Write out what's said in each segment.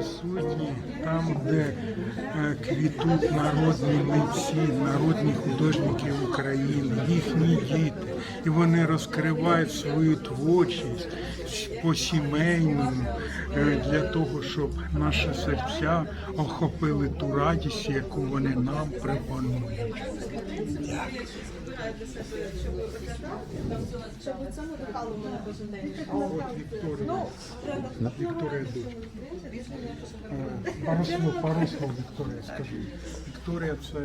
присутні там, де е, квітуть народні митці, народні художники України, їхні діти. І вони розкривають свою творчість по сімейному е, для того, щоб наші серця охопили ту радість, яку вони нам пропонують. От Вікторія. Вікторія дочка. Е, Пару слов, пару слов Вікторія скажу. Вікторія це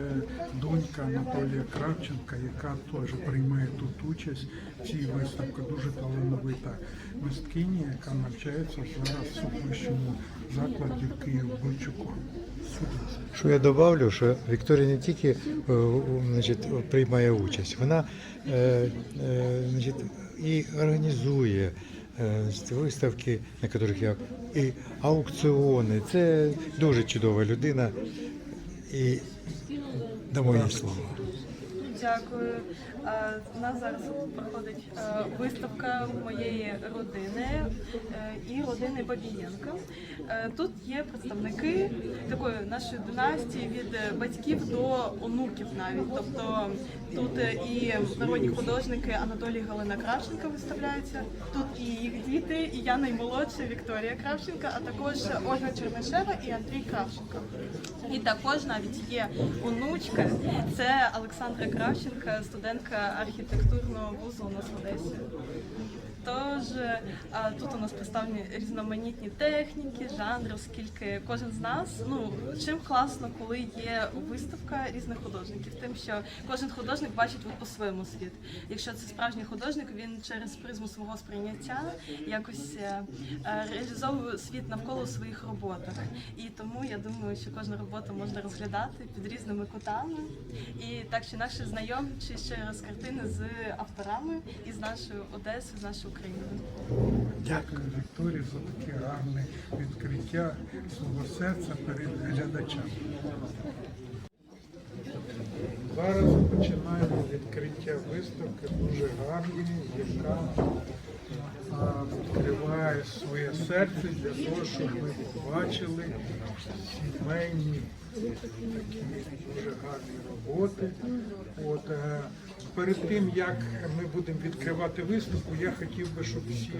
донька Анатолія Кравченка, яка теж приймає тут участь цій виставці. Дуже талановита мисткиня, яка навчається зараз в вищому закладі в Київ Бойчуку. Що я добавлю, що Вікторія не тільки е, значить, приймає участь, вона е, е, значить, і організує виставки, на яких я і аукціони. Це дуже чудова людина. І дамо їй слово. Дякую. Е, У нас зараз проходить е, виставка моєї родини е, і родини Бабієнка. Тут є представники такої нашої династії від батьків до онуків навіть. Тобто тут і народні художники Анатолій Галина Кравченка виставляються. Тут і їх діти, і я наймолодша Вікторія Кравченка, а також Ольга Чернишева і Андрій Кравченко. І також навіть є онучка, це Олександра Кравченка, студентка архітектурного вузу у нас в Одесі. Тож тут у нас представлені різноманітні техніки, жанри, оскільки кожен з нас, ну чим класно, коли є виставка різних художників, тим, що кожен художник бачить по-своєму світ. Якщо це справжній художник, він через призму свого сприйняття якось е, е, реалізовує світ навколо своїх роботах. І тому я думаю, що кожну роботу можна розглядати під різними кутами. І так чи інакше знайомчи ще раз картини з авторами і з нашою Одесою, з нашою Україною. Дякую Вікторії за таке гарне відкриття свого серця перед глядачами. Зараз починаємо відкриття виставки дуже гарної, яка відкриває своє серце для того, щоб ми побачили сімейні такі дуже гарні роботи. От, е, перед тим, як ми будемо відкривати виставку, я хотів би, щоб всі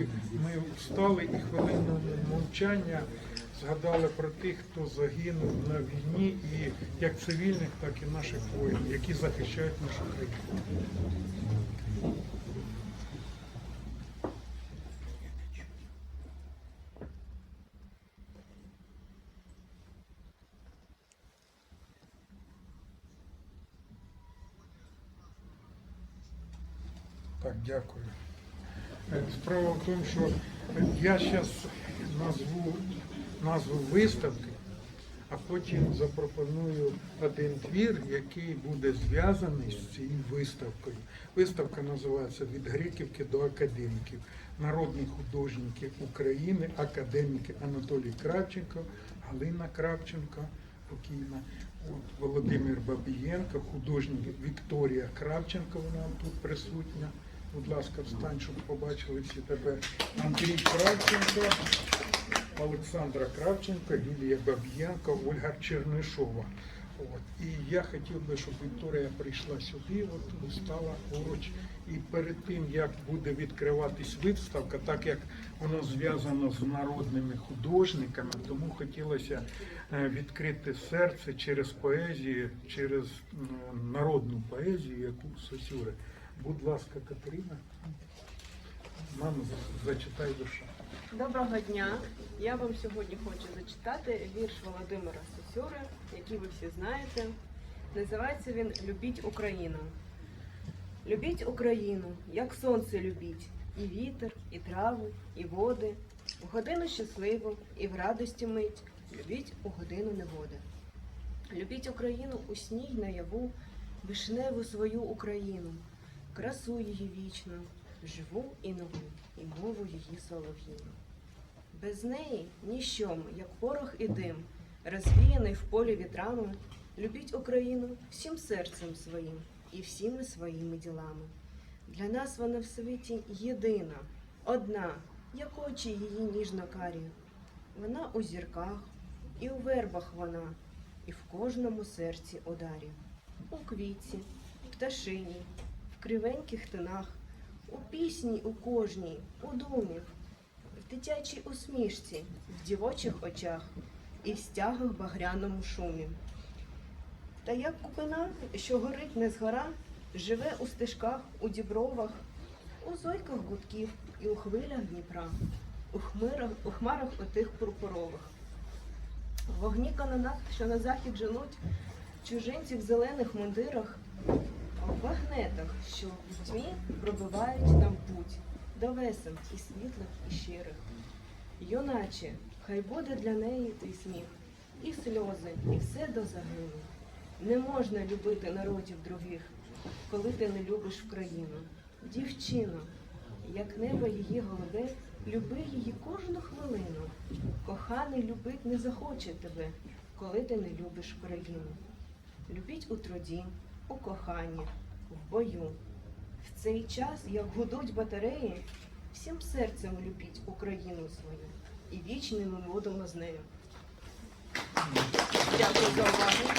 ми встали і хвилину мовчання згадали про тих, хто загинув на війні, і як цивільних, так і наших воїнів, які захищають нашу країну. Так, дякую. Е, Справа в тому, що я зараз назву назву виставки, а потім запропоную один твір, який буде зв'язаний з цією виставкою. Виставка називається Від Греківки до академіків. Народні художники України, академіки Анатолій Кравченко, Галина Кравченко, покійна, от, Володимир Бабієнко, художник Вікторія Кравченко, вона тут присутня. Будь ласка, встань, щоб побачили всі тебе. Андрій Кравченко, Олександра Кравченко, Лілія Баб'єнко, Ольга Чернишова. От. І я хотів би, щоб Вікторія прийшла сюди, от стала поруч. І перед тим, як буде відкриватись виставка, так як воно зв'язано з народними художниками, тому хотілося е, відкрити серце через поезію, через народну поезію, яку Сосюри. Будь ласка, Катерина, нам зачитай душа. Доброго дня! Я вам сьогодні хочу зачитати вірш Володимира Сосюри, який ви всі знаєте. Називається він Любіть Україну. Любіть Україну, як сонце любіть, і вітер, і трави, і води. У годину щасливу і в радості мить. Любіть у годину неводи. Любіть Україну у сні й наяву, вишневу свою Україну, красу її вічну, живу і нову, і мову її солов'їну. Без неї ніщо як порох і дим, розвіяний в полі вітрами, любіть Україну всім серцем своїм і всіми своїми ділами. Для нас вона в світі єдина, одна, як очі її ніжно карі. Вона у зірках, і у вербах вона, і в кожному серці ударі. У квітці, пташині, кривеньких тинах, у пісні у кожній, у думі, в дитячій усмішці, в дівочих очах і в стягах багряному шумі. Та як купина, що горить не згора, живе у стежках, у дібровах, у зойках гудків і у хвилях Дніпра, у хмирах, у хмарах отих пурпурових. Вогні канонат, що на захід женуть, чужинці в зелених мундирах, а в багнетах, що в тьмі пробивають нам путь до весел і світлих, і щирих. Юначе, хай буде для неї твій сміх, і сльози, і все до загину. Не можна любити народів других, коли ти не любиш Україну. Дівчино, як небо її голубе, люби її кожну хвилину. Коханий любить не захоче тебе, коли ти не любиш Україну. Любіть у труді, у коханні, в бою. В цей час, як гудуть батареї, всім серцем любіть Україну свою і вічним ми будемо з нею. Дякую за увагу.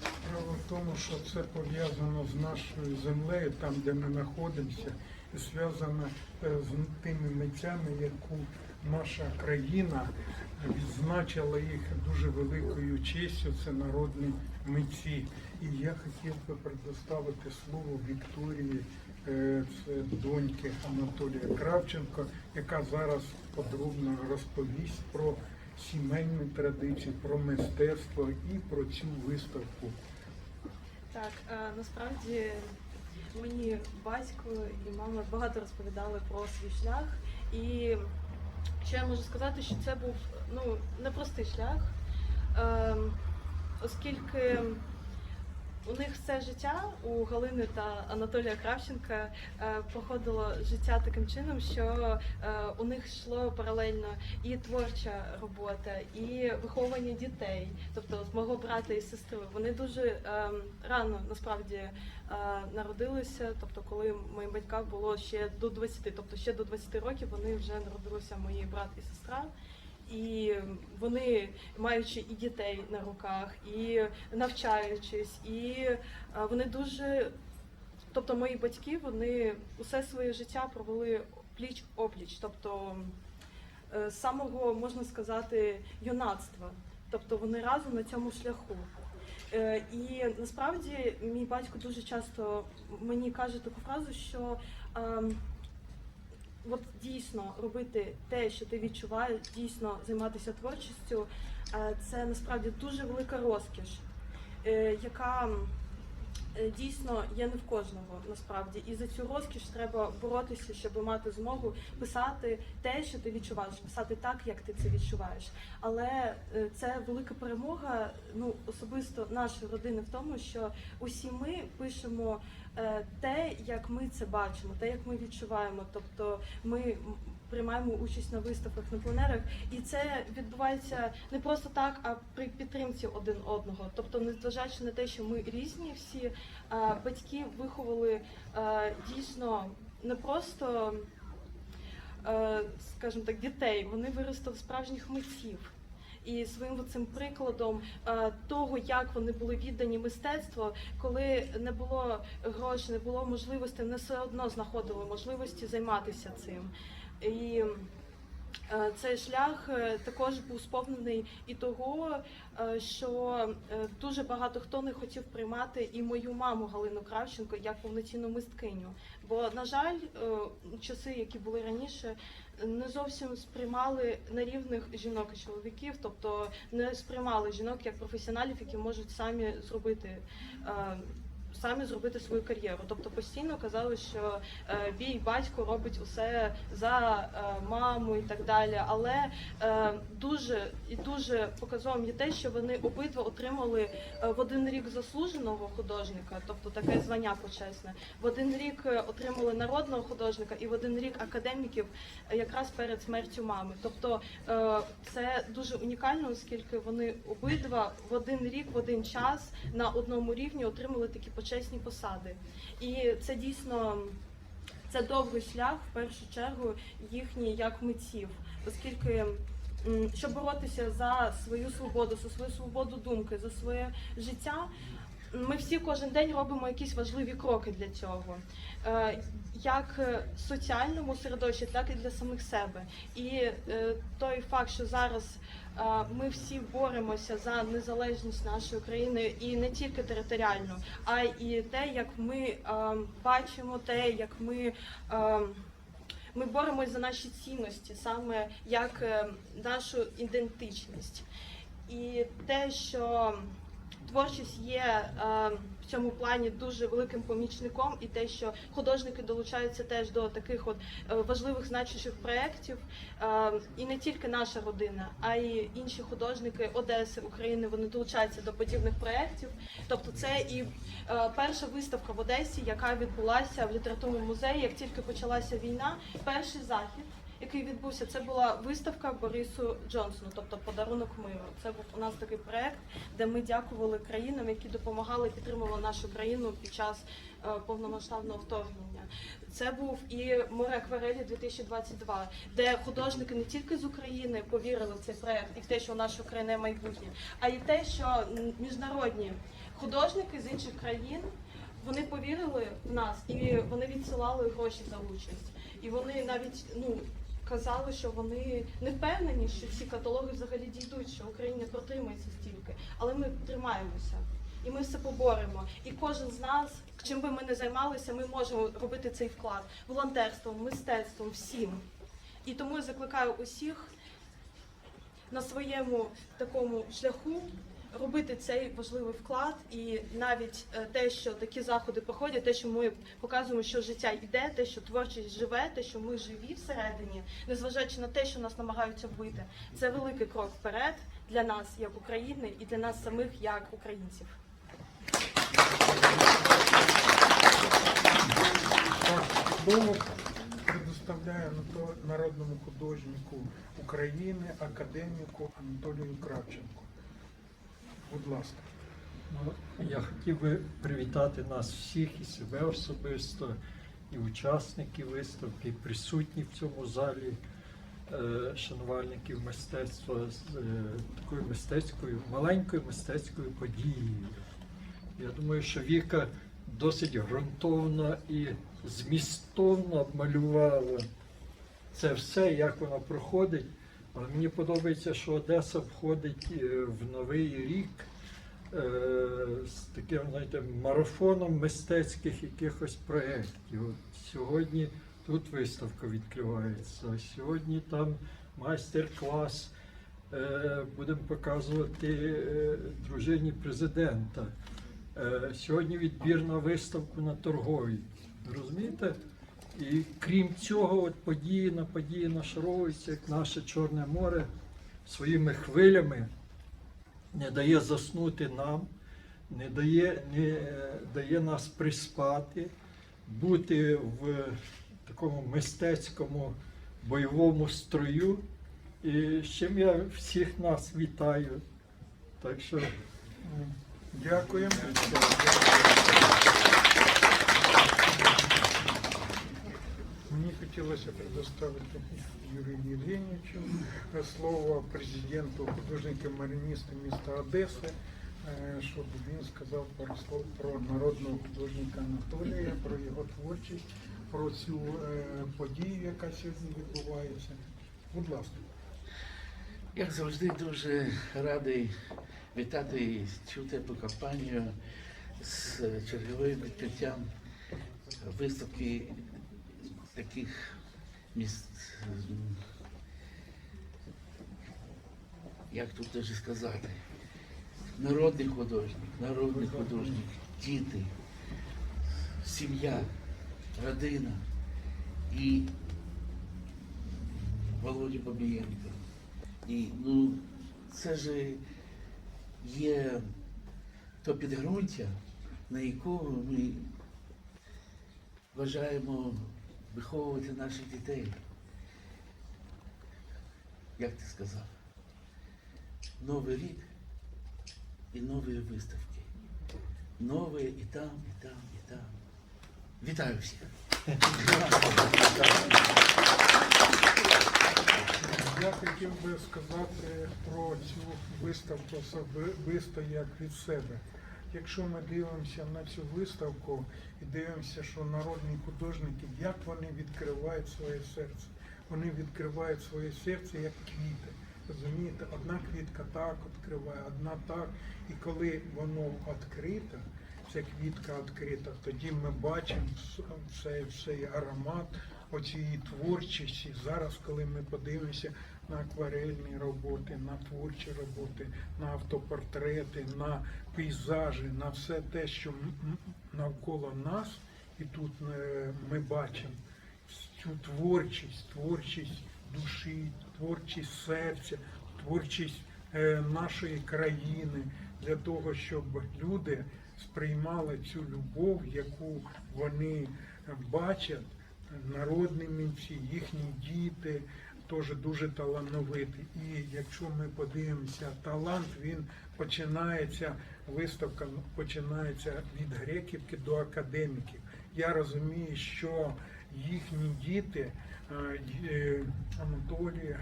Справа в тому, що це пов'язано з нашою землею, там, де ми знаходимося, і зв'язано е, з тими митцями, яку наша країна відзначила їх дуже великою честю. Це народні митці. І я хотів би предоставити слово Вікторії, е, це доньки Анатолія Кравченко, яка зараз подробно розповість про сімейні традиції, про мистецтво і про цю виставку. Так, е, насправді мені батько і мама багато розповідали про свій шлях. І що я можу сказати, що це був ну, непростий шлях, е, оскільки у них все життя у Галини та Анатолія Кравченка е, проходило життя таким чином, що е, у них йшло паралельно і творча робота, і виховування дітей. Тобто от мого брата і сестри, вони дуже е, рано насправді е, народилися. Тобто, коли моїм батькам було ще до 20, тобто ще до 20 років вони вже народилися мої брат і сестра. І вони, маючи і дітей на руках, і навчаючись, і вони дуже, тобто мої батьки, вони усе своє життя провели пліч опліч, тобто е, з самого можна сказати юнацтва. Тобто вони разом на цьому шляху. Е, І насправді мій батько дуже часто мені каже таку фразу, що от дійсно робити те, що ти відчуваєш, дійсно займатися творчістю, е, це насправді дуже велика розкіш, е, яка е, дійсно є не в кожного насправді. І за цю розкіш треба боротися, щоб мати змогу писати те, що ти відчуваєш, писати так, як ти це відчуваєш. Але це велика перемога, ну особисто нашої родини в тому, що усі ми пишемо те, як ми це бачимо, те, як ми відчуваємо. Тобто ми приймаємо участь на виставках на пленерах, і це відбувається не просто так, а при підтримці один одного. Тобто, незважаючи на те, що ми різні всі, е, батьки виховали е, дійсно не просто. е, Скажімо так, дітей вони виростили справжніх митців. І своїм цим прикладом е, того, як вони були віддані мистецтву, коли не було грошей, не було можливості, вони все одно знаходили можливості займатися цим. І цей шлях е, також був сповнений і того, е, що е, дуже багато хто не хотів приймати і мою маму Галину Кравченко як повноцінну мисткиню. Бо, на жаль, е, часи, які були раніше, не зовсім сприймали на рівних жінок і чоловіків, тобто не сприймали жінок як професіоналів, які можуть самі зробити. Е, Самі зробити свою кар'єру, тобто постійно казали, що е, бій батько робить усе за е, маму і так далі. Але е, дуже і дуже показовим є те, що вони обидва отримали е, в один рік заслуженого художника, тобто таке звання почесне. В один рік е, отримали народного художника і в один рік академіків е, якраз перед смертю мами. Тобто е, це дуже унікально, оскільки вони обидва в один рік, в один час на одному рівні отримали такі почесні почесні посади. І це дійсно це довгий шлях, в першу чергу, їхній як митців, оскільки. Щоб боротися за свою свободу, за свою свободу думки, за своє життя, ми всі кожен день робимо якісь важливі кроки для цього, Е, як е, соціальному середовищі, так і для самих себе. І е, той факт, що зараз ми всі боремося за незалежність нашої країни і не тільки територіальну, а і те, як ми бачимо, те, як ми. ми боремось за наші цінності, саме як нашу ідентичність. І те, що творчість є е, в цьому плані дуже великим помічником, і те, що художники долучаються теж до таких от е, важливих значущих проєктів, е, і не тільки наша родина, а й інші художники Одеси, України, вони долучаються до подібних проєктів. Тобто, це і е, перша виставка в Одесі, яка відбулася в літературному музеї, як тільки почалася війна, перший захід. Який відбувся, це була виставка Борису Джонсону, тобто подарунок миру. Це був у нас такий проект, де ми дякували країнам, які допомагали підтримували нашу країну під час е, повномасштабного вторгнення. Це був і море акварелі 2022, де художники не тільки з України повірили в цей проект і в те, що у нашої країни майбутнє, а й те, що міжнародні художники з інших країн вони повірили в нас і вони відсилали гроші за участь. І вони навіть ну казали, що вони не впевнені, що ці каталоги взагалі дійдуть, що Україна протримається стільки, але ми тримаємося. І ми все поборемо. І кожен з нас, чим би ми не займалися, ми можемо робити цей вклад волонтерством, мистецтвом, всім. І тому я закликаю усіх на своєму такому шляху робити цей важливий вклад, і навіть е, те, що такі заходи проходять, те, що ми показуємо, що життя йде, те, що творчість живе, те, що ми живі всередині, незважаючи на те, що нас намагаються вбити, це великий крок вперед для нас, як України, і для нас самих як українців. Слово предоставляю народному художнику України, академіку Анатолію Кравченку. Будь ласка. Ну, Я хотів би привітати нас всіх і себе особисто, і учасників виставки, і присутніх в цьому залі, е, шанувальників мистецтва з е, такою мистецькою, маленькою мистецькою подією. Я думаю, що Віка досить ґрунтовно і змістовно обмалювала це все, як воно проходить. Але мені подобається, що Одеса входить е, в новий рік е, з таким, знаєте, марафоном мистецьких якихось проєктів. Сьогодні тут виставка відкривається, сьогодні там майстер-клас. е, Будемо показувати дружині президента. Сьогодні відбір на виставку на торговій. Розумієте? І крім цього, от події на події нашаровуються, як наше Чорне море своїми хвилями не дає заснути нам, не дає, не е, дає нас приспати, бути в такому мистецькому бойовому строю. І з чим я всіх нас вітаю. Так що Дякуємо. Мені хотілося предоставити Юрію Євгенійовичу е, слово президенту художника-мариністу міста Одеси, щоб він сказав пару слов про народного художника Анатолія, про його творчість, про цю е, подію, яка сьогодні відбувається. Будь ласка. Як завжди, дуже радий вітати цю теплу кампанію з черговим відкриттям виставки таких міст. Як тут даже сказати? Народний художник, народний художник, діти, сім'я, родина і Володя Бабієнко. І ну, це ж є то підґрунтя, на якому ми бажаємо виховувати наших дітей. Як ти сказав? Новий рік і нові виставки. нове і там, і там, і там. Вітаю всіх. Я хотів би сказати про цю виставку особисто як від себе. Якщо ми дивимося на цю виставку і дивимося, що народні художники, як вони відкривають своє серце. Вони відкривають своє серце як квіти. Розумієте, одна квітка так відкриває, одна так. І коли воно відкрите, ця квітка відкрита, тоді ми бачимо цей, цей аромат оцієї творчості. Зараз, коли ми подивимося на акварельні роботи, на творчі роботи, на автопортрети, на пейзажі, на все те, що навколо нас, і тут е, ми бачимо. Цю творчість, творчість душі, творчість серця, творчість е, нашої країни для того, щоб люди сприймали цю любов, яку вони бачать, народні митці, їхні діти теж дуже талановиті. І якщо ми подивимося, талант він починається, виставка починається від греківки до академіків. Я розумію, що їхні діти, е, е,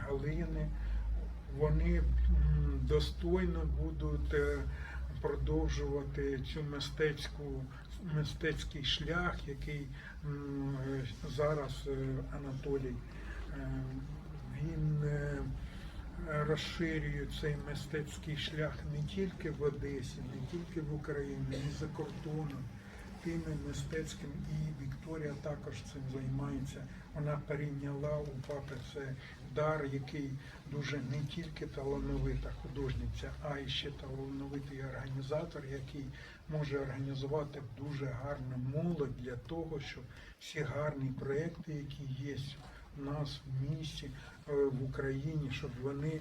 Галини, вони достойно будуть е, продовжувати цю мистецьку мистецький шлях, який е, зараз Анатолій він е, розширює цей мистецький шлях не тільки в Одесі, не тільки в Україні, і за кордоном. Тими мистецьким і Вікторія також цим займається. Вона перейняла у папи це дар, який дуже не тільки талановита художниця, а й ще талановитий організатор, який може організувати дуже гарну молодь для того, щоб всі гарні проекти, які є у нас в місті, е, в Україні, щоб вони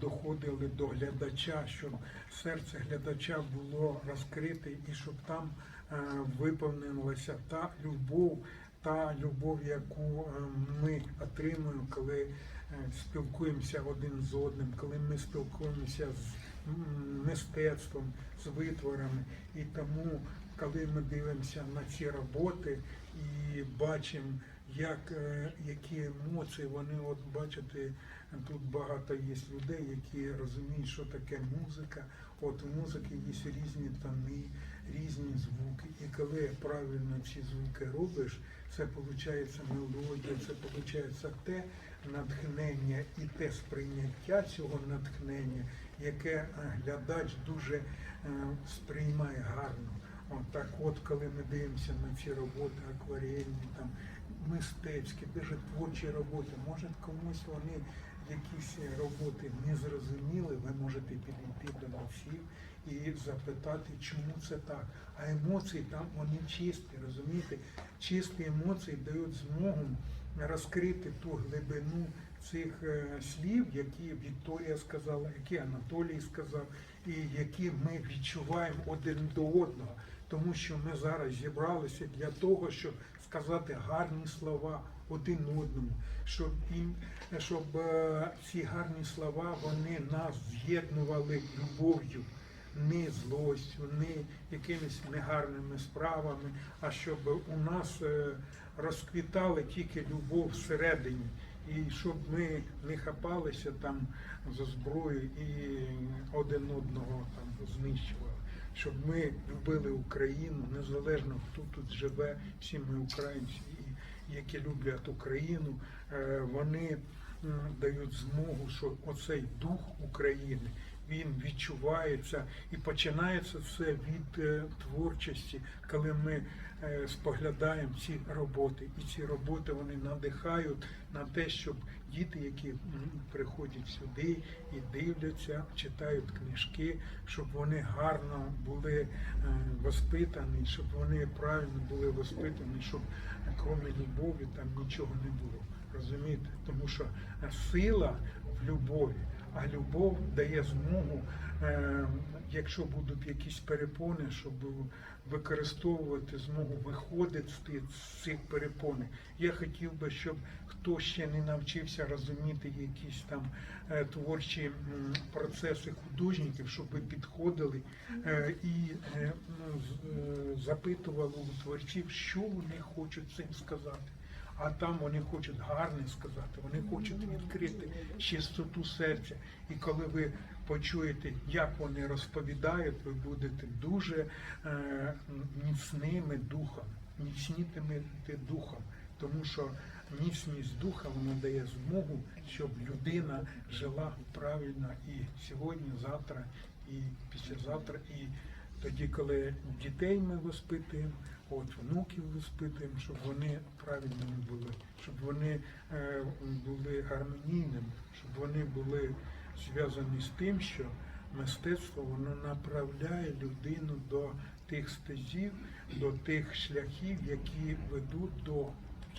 доходили до глядача, щоб серце глядача було розкрите і щоб там е, виповнилася та любов, та любов, яку е, ми отримуємо, коли е, спілкуємося один з одним, коли ми спілкуємося з мистецтвом, з витворами. І тому, коли ми дивимося на ці роботи і бачимо, як, е, які емоції вони, от бачите, тут багато є людей, які розуміють, що таке музика. От в музики є різні тони, різні звуки. І коли правильно ці звуки робиш, це виходить мелодія, це виходить те натхнення і те сприйняття цього натхнення, яке глядач дуже е, сприймає гарно. От так от, коли ми дивимося на ці роботи акварельні, там мистецькі, дуже творчі роботи, може комусь вони якісь роботи не зрозуміли, ви можете підійти до митців і запитати, чому це так. А емоції там вони чисті, розумієте? Чисті емоції дають змогу розкрити ту глибину цих е, слів, які Вікторія сказала, які Анатолій сказав, і які ми відчуваємо один до одного. Тому що ми зараз зібралися для того, щоб сказати гарні слова один одному, щоб їм, щоб е, ці гарні слова вони нас з'єднували любов'ю, не злостю, не якимись негарними справами, а щоб у нас е, розквітала тільки любов всередині. І щоб ми не хапалися там за зброю і один одного там знищували щоб ми любили Україну, незалежно хто тут живе, всі ми українці, які люблять Україну, е, вони дають змогу, що оцей дух України він відчувається і починається все від е, творчості, коли ми е, споглядаємо ці роботи. І ці роботи вони надихають на те, щоб діти, які приходять сюди і дивляться, читають книжки, щоб вони гарно були е, воспитані, щоб вони правильно були воспитані, щоб крім любові там нічого не було. Розумієте? Тому що е, сила в любові, А любов дає змогу, е, якщо будуть якісь перепони, щоб використовувати змогу виходити з цих перепон. Я хотів би, щоб хто ще не навчився розуміти якісь там е, творчі процеси художників, щоб ви підходили е, і запитували у творців, що вони хочуть цим сказати. А там вони хочуть гарне сказати, вони хочуть відкрити чистоту серця. І коли ви почуєте, як вони розповідають, ви будете дуже е, міцними духом, міцнітимете духом, тому що міцність духа вона дає змогу, щоб людина жила правильно і сьогодні, завтра, і післязавтра, і тоді, коли дітей ми воспитуємо, от внуків воспитуємо, щоб вони правильними були, щоб вони е, були гармонійними, щоб вони були зв'язані з тим, що мистецтво воно направляє людину до тих стезів, до тих шляхів, які ведуть до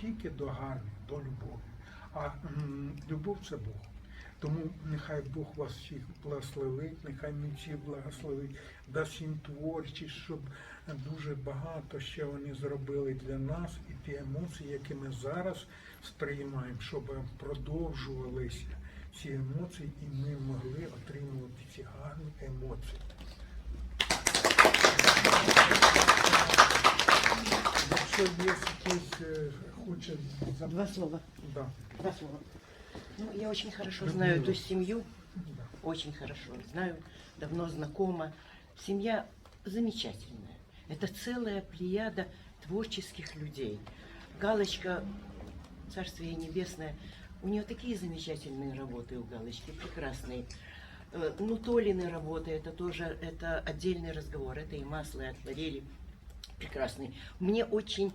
тільки до гарних, до любові. А м, любов це Бог. Тому нехай Бог вас всіх благословить, нехай ми всі благословить, дасть їм творчість, щоб дуже багато ще вони зробили для нас, і ті емоції, які ми зараз сприймаємо, щоб продовжувалися ці емоції, і ми могли отримувати ці гарні емоції. Якщо є якийсь е, хоче Два слова. Да, Два слова. Ну, я очень хорошо знаю эту семью, очень хорошо знаю, давно знакома. Семья замечательная. Это целая плеяда творческих людей. Галочка, царствие ей небесное, у нее такие замечательные работы у Галочки, прекрасные. Э, Ну, Толины работы, это тоже это отдельный разговор. Это и масло, и акварели прекрасные. Мне очень,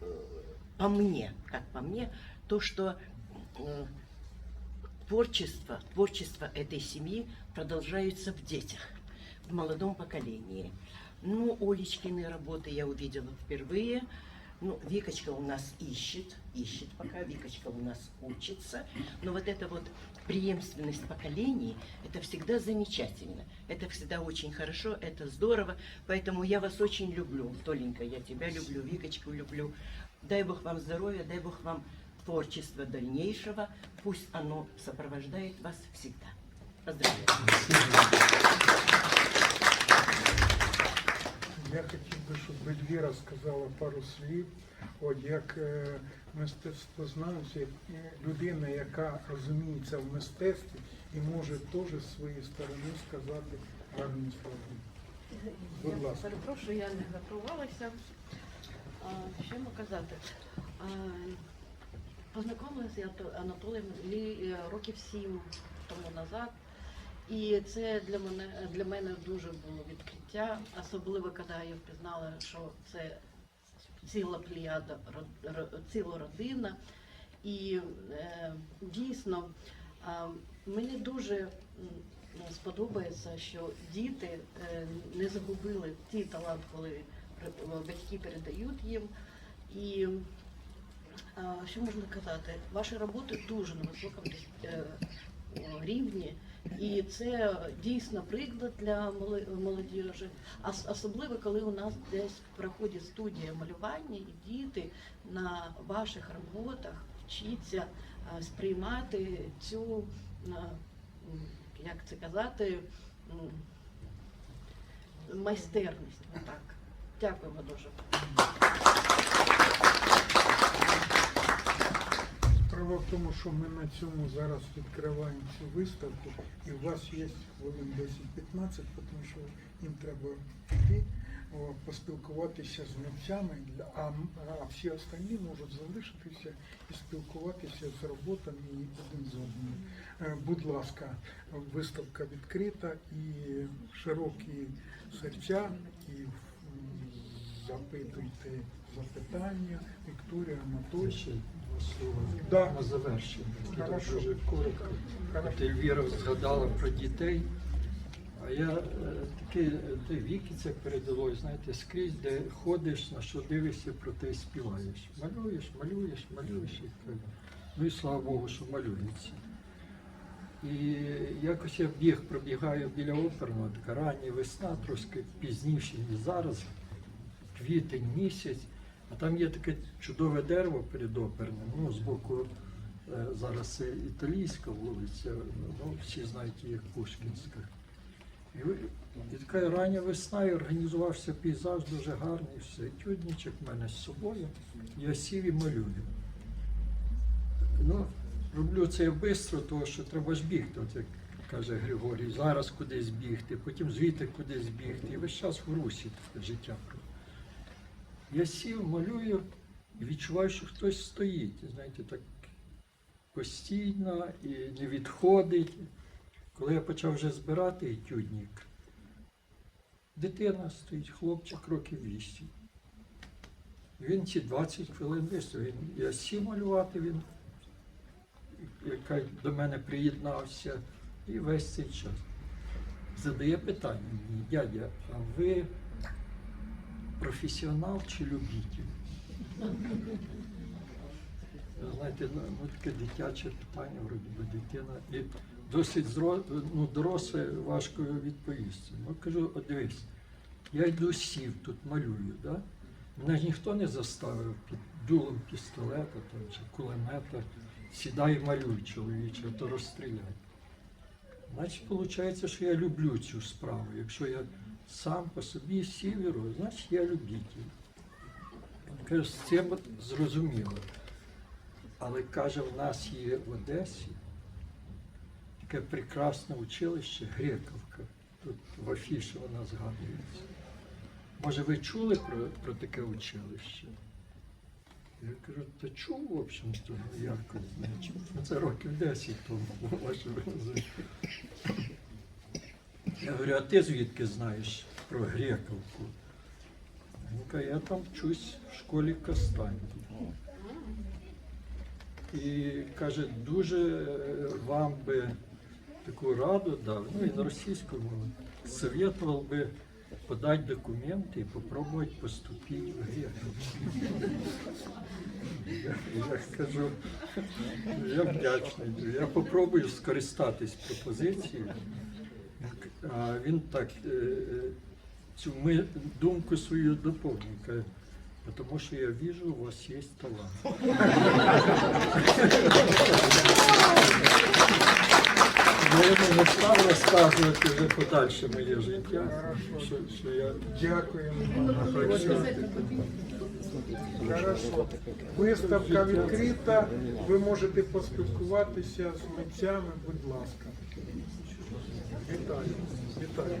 э, по мне, как по мне, то, что творчество, творчество этой семьи продолжается в детях, в молодом поколении. Ну, Олечкины работы я увидела впервые. Ну, Викочка у нас ищет, ищет пока, Викочка у нас учится. Но вот эта вот преемственность поколений, это всегда замечательно. Это всегда очень хорошо, это здорово. Поэтому я вас очень люблю. Толенька, я тебя люблю, Викочку люблю. Дай Бог вам здоровья, дай Бог вам творчества дальнейшего. Пусть оно сопровождает вас всегда. Поздравляю. Я хотів би, щоб Бельвіра сказала пару слів, от як е, е, людина, яка розуміється в мистецтві і може теж з своєї сторони сказати гарні слова. Будь Я ласка. перепрошую, я не готувалася. А, що казати? Познайомилася я Анатолієм е, років сім тому назад. І це для мене для мене дуже було відкриття, особливо коли я впізнала, що це ціла ро- ціла родина. І е, дійсно мені дуже сподобається, що діти е, не загубили ті талант, коли батьки передають їм. І що можна казати? Ваші роботи дуже на високому е, рівні. І це дійсно приклад для молодіжі, особливо коли у нас десь проходить студія малювання, і діти на ваших роботах вчаться е, сприймати цю, е, як це казати, майстерність. Так. Дякуємо дуже. Справа в тому, що ми на цьому зараз відкриваємо цю виставку, і у вас є хвилин 10-15, тому що їм треба йти, поспілкуватися з митцями, а, а всі останні можуть залишитися і спілкуватися з роботами і один з одним. Е, Будь ласка, виставка відкрита і широкі серця, і запитуйте запитання. Вікторія Анатольович. Да. на завершення. Дуже коротко. От Ельвіра згадала про дітей. А я е, таке де віки це передалось, знаєте, скрізь, де ходиш, на що дивишся, про те співаєш. Малюєш, малюєш, малюєш і так. Ну і слава Богу, що малюється. І якось я біг, пробігаю біля оперного, така рання весна, трошки пізніше, ніж зараз, квітень місяць, а там є таке чудове дерево перед оперним, ну, з боку е, зараз це італійська вулиця, ну, всі знають як Пушкінська. І, і така рання весна, і організувався пейзаж дуже гарний, все. Тюдничок в мене з собою. Я сів і малюю. Ну, роблю це я швидко, тому що треба ж бігти, от як каже Григорій, зараз кудись бігти, потім звідти кудись бігти. І весь час в русі життя. Я сів, малюю і відчуваю, що хтось стоїть. Знаєте, так постійно і не відходить. Коли я почав вже збирати етюдник, дитина стоїть, хлопчик років 8. І Він ці 20 хвилин вистояв. Я сів малювати, він яка до мене приєднався, і весь цей час. Задає питання мені, дядя, а ви професіонал чи любитель? Знаєте, ну, ну таке дитяче питання, вроді би дитина. І досить зро, ну, доросле, важко відповісти. Ну, кажу, от дивись, я йду сів, тут малюю, да? мене ж ніхто не заставив під дулом пістолета там, чи кулемета, сідай і малюй чоловіче, а то розстріляй. Значить, виходить, що я люблю цю справу. Якщо я сам по собі сів і роблю, значить я любитель. Каже, з цим зрозуміло. Але каже, в нас є в Одесі таке прекрасне училище Грековка. Тут в афіші вона згадується. Може, ви чули про, про таке училище? Я кажу, та чув, в общем-то, ну, якось, значить. Ну, це років 10 тому, може, ви розумієте. Я говорю, а ти звідки знаєш про Грековку? Він каже, я там вчусь в школі Костаньків. І каже, дуже е, вам би таку раду дав, ну і на російську мову, советував би подати документи і попробувати поступити в Грековку. Я, я кажу, я вдячний, я попробую скористатись пропозицією. А він так е, е, цю ми, думку свою доповнює. каже, Тому що я вижу, у вас є талант. Я йому не став розказувати вже подальше моє життя, що, що я. Хорошо. Виставка відкрита. Ви можете поспілкуватися з митцями, будь ласка. Вітаю. Вітаю.